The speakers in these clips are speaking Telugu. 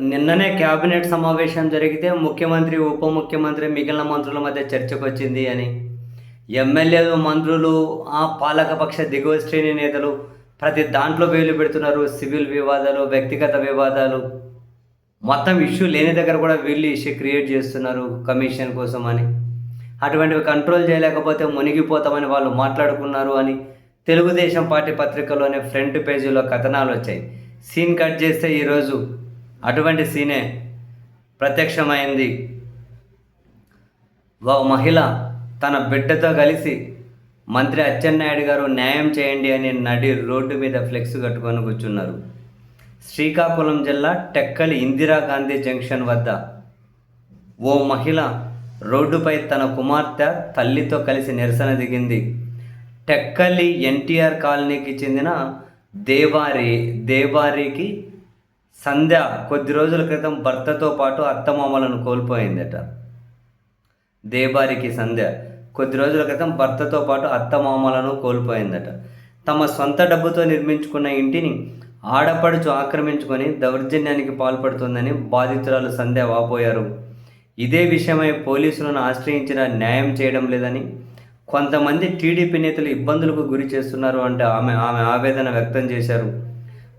నిన్ననే క్యాబినెట్ సమావేశం జరిగితే ముఖ్యమంత్రి ఉప ముఖ్యమంత్రి మిగిలిన మంత్రుల మధ్య చర్చకు వచ్చింది అని. ఎమ్మెల్యేలు మంత్రులు ఆ పాలకపక్ష దిగువ శ్రేణి నేతలు ప్రతి దాంట్లో వేలు పెడుతున్నారు. సివిల్ వివాదాలు వ్యక్తిగత వివాదాలు. మొత్తం ఇష్యూ లేని దగ్గర కూడా వీళ్ళు ఇష్యూ క్రియేట్ చేస్తున్నారు కమిషన్ కోసం అని. అటువంటివి కంట్రోల్ చేయలేకపోతే మునిగిపోతామని వాళ్ళు మాట్లాడుకున్నారు అని తెలుగుదేశం పార్టీ పత్రికలోనే ఫ్రంట్ పేజీలో కథనాలు వచ్చాయి. సీన్ కట్ చేస్తే ఈరోజు అటువంటి సీనే ప్రత్యక్షమైంది. ఓ మహిళ తన బిడ్డతో కలిసి మంత్రి అచ్చెన్నాయుడు గారు న్యాయం చేయండి అని నడి రోడ్డు మీద ఫ్లెక్స్ కట్టుకొని కూర్చున్నారు. శ్రీకాకుళం జిల్లా టెక్కలి ఇందిరాగాంధీ జంక్షన్ వద్ద ఓ మహిళ రోడ్డుపై తన కుమార్తె తల్లితో కలిసి నిరసన దిగింది. టెక్కలి ఎన్టీఆర్ కాలనీకి చెందిన దేవారి దేవారికి సంధ్య కొద్ది రోజుల క్రితం భర్తతో పాటు అత్తమామలను కోల్పోయిందట. దేబారికి సంధ్య కొద్ది రోజుల క్రితం భర్తతో పాటు అత్తమామలను కోల్పోయిందట. తమ సొంత డబ్బుతో నిర్మించుకున్న ఇంటిని ఆడపడుచు ఆక్రమించుకొని దౌర్జన్యానికి పాల్పడుతుందని బాధితురాలు సంధ్య వాపోయారు. ఇదే విషయమై పోలీసులను ఆశ్రయించిన న్యాయం చేయడం లేదని కొంతమంది టీడీపీ నేతలు ఇబ్బందులకు గురి చేస్తున్నారు అంటే ఆమె ఆమె ఆవేదన వ్యక్తం చేశారు.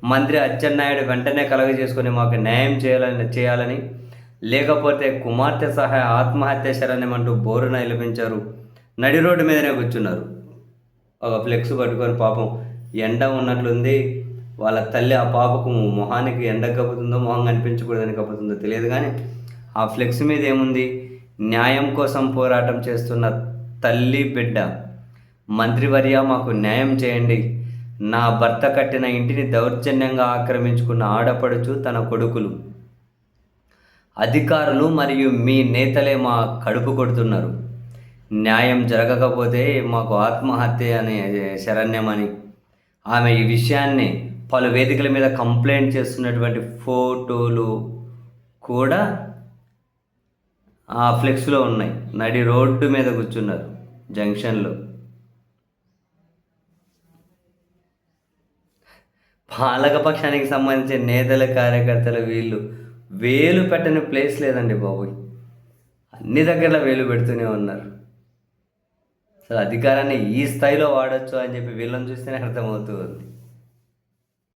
మంత్రి అచ్చెన్నాయుడు వెంటనే కలగజేసుకొని మాకు న్యాయం చేయాలని చేయాలని లేకపోతే కుమార్తె సహా ఆత్మహత్య శరణ్యమంటూ బోరున నిలిపించారు. నడి రోడ్డు మీదనే కూర్చున్నారు. ఒక ఫ్లెక్స్ పట్టుకొని పాపం ఎండ ఉన్నట్లుంది. వాళ్ళ తల్లి ఆ పాపకు మొహానికి ఎండ కప్పుతుందో మొహం కనిపించకూడదని కప్పుతుందో తెలియదు కానీ ఆ ఫ్లెక్స్ మీద ఏముంది? న్యాయం కోసం పోరాటం చేస్తున్న తల్లి బిడ్డ మంత్రివర్య మాకు న్యాయం చేయండి. నా భర్త కట్టిన ఇంటిని దౌర్జన్యంగా ఆక్రమించుకున్న ఆడపడుచు తన కొడుకులు. అధికారులు మరియు మీ నేతలే మా కడుపు కొడుతున్నారు. న్యాయం జరగకపోతే మాకు ఆత్మహత్య అనే శరణ్యమని. ఆమె ఈ విషయాన్ని పలు వేదికల మీద కంప్లైంట్ చేస్తున్నటువంటి ఫోటోలు కూడా ఆ ఫ్లెక్స్లో ఉన్నాయి. నడి రోడ్డు మీద కూర్చున్నారు జంక్షన్లో. పాలకపక్షానికి సంబంధించిన నేతల కార్యకర్తలు వీళ్ళు వేలు పెట్టని ప్లేస్ లేదండి బాబోయ్. అన్ని దగ్గర వేలు పెడుతూనే ఉన్నారు. అసలు అధికారాన్ని ఈ స్థాయిలో వాడచ్చు అని చెప్పి వీళ్ళని చూస్తేనే అర్థమవుతూ ఉంది